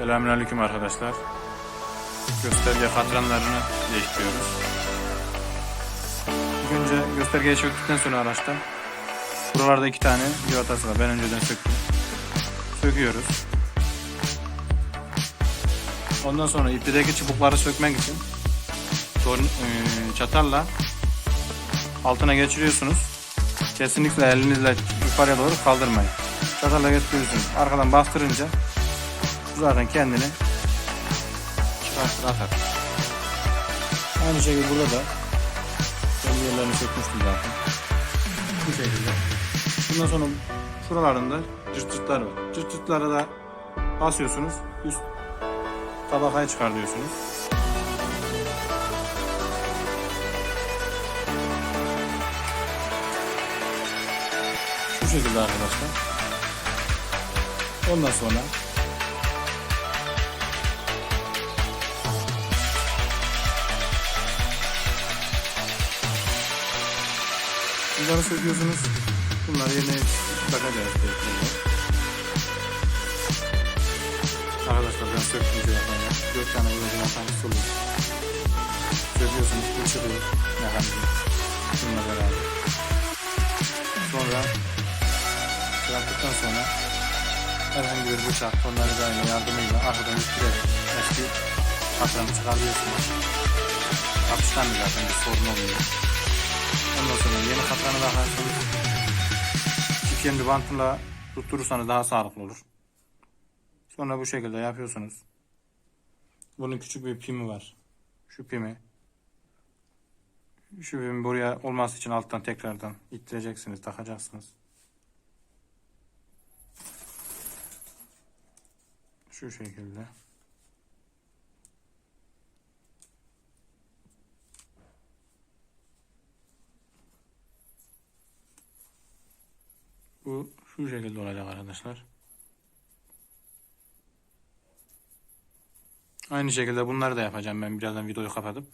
Selamünaleyküm arkadaşlar. Gösterge katranlarını değiştiriyoruz. İlk önce göstergeyi söktükten sonra araçtan buralarda iki tane civatası var. Ben önceden söktüm. Söküyoruz. Ondan sonra ipteki çubukları sökmek için eee, çatalla altına geçiriyorsunuz. Kesinlikle elinizle yukarıya doğru kaldırmayın. Çatalla getiriyorsunuz. Arkadan bastırınca zaten kendini çıkartır atar. Aynı şekilde burada da kendi yerlerini sökmüştüm zaten. Bu şekilde. Bundan sonra şuralarında cırt cırtlar var. Cırt cırtlara da basıyorsunuz. Üst tabakaya çıkar diyorsunuz. Şu şekilde arkadaşlar. Ondan sonra Bunları söküyorsunuz. Bunları yerine takacağız. tekrar. Arkadaşlar ben söktüm yapmaya. Dört tane böyle yapan oluyor. Söküyorsunuz, uçuruyor. Mekanizma. Bununla beraber. Sonra yaptıktan sonra herhangi bir bıçak, onları aynı yardımıyla arkadan üstürerek eski patranı çıkarıyorsunuz. Yapışkan zaten bir sorun olmuyor. Ondan sonra yeni katranı. Çift kendi bantla tutturursanız daha sağlıklı olur. Sonra bu şekilde yapıyorsunuz. Bunun küçük bir pimi var. Şu pimi. Şu pimi buraya olması için alttan tekrardan ittireceksiniz, takacaksınız. Şu şekilde. Bu şu şekilde olacak arkadaşlar. Aynı şekilde bunları da yapacağım ben birazdan videoyu kapatıp.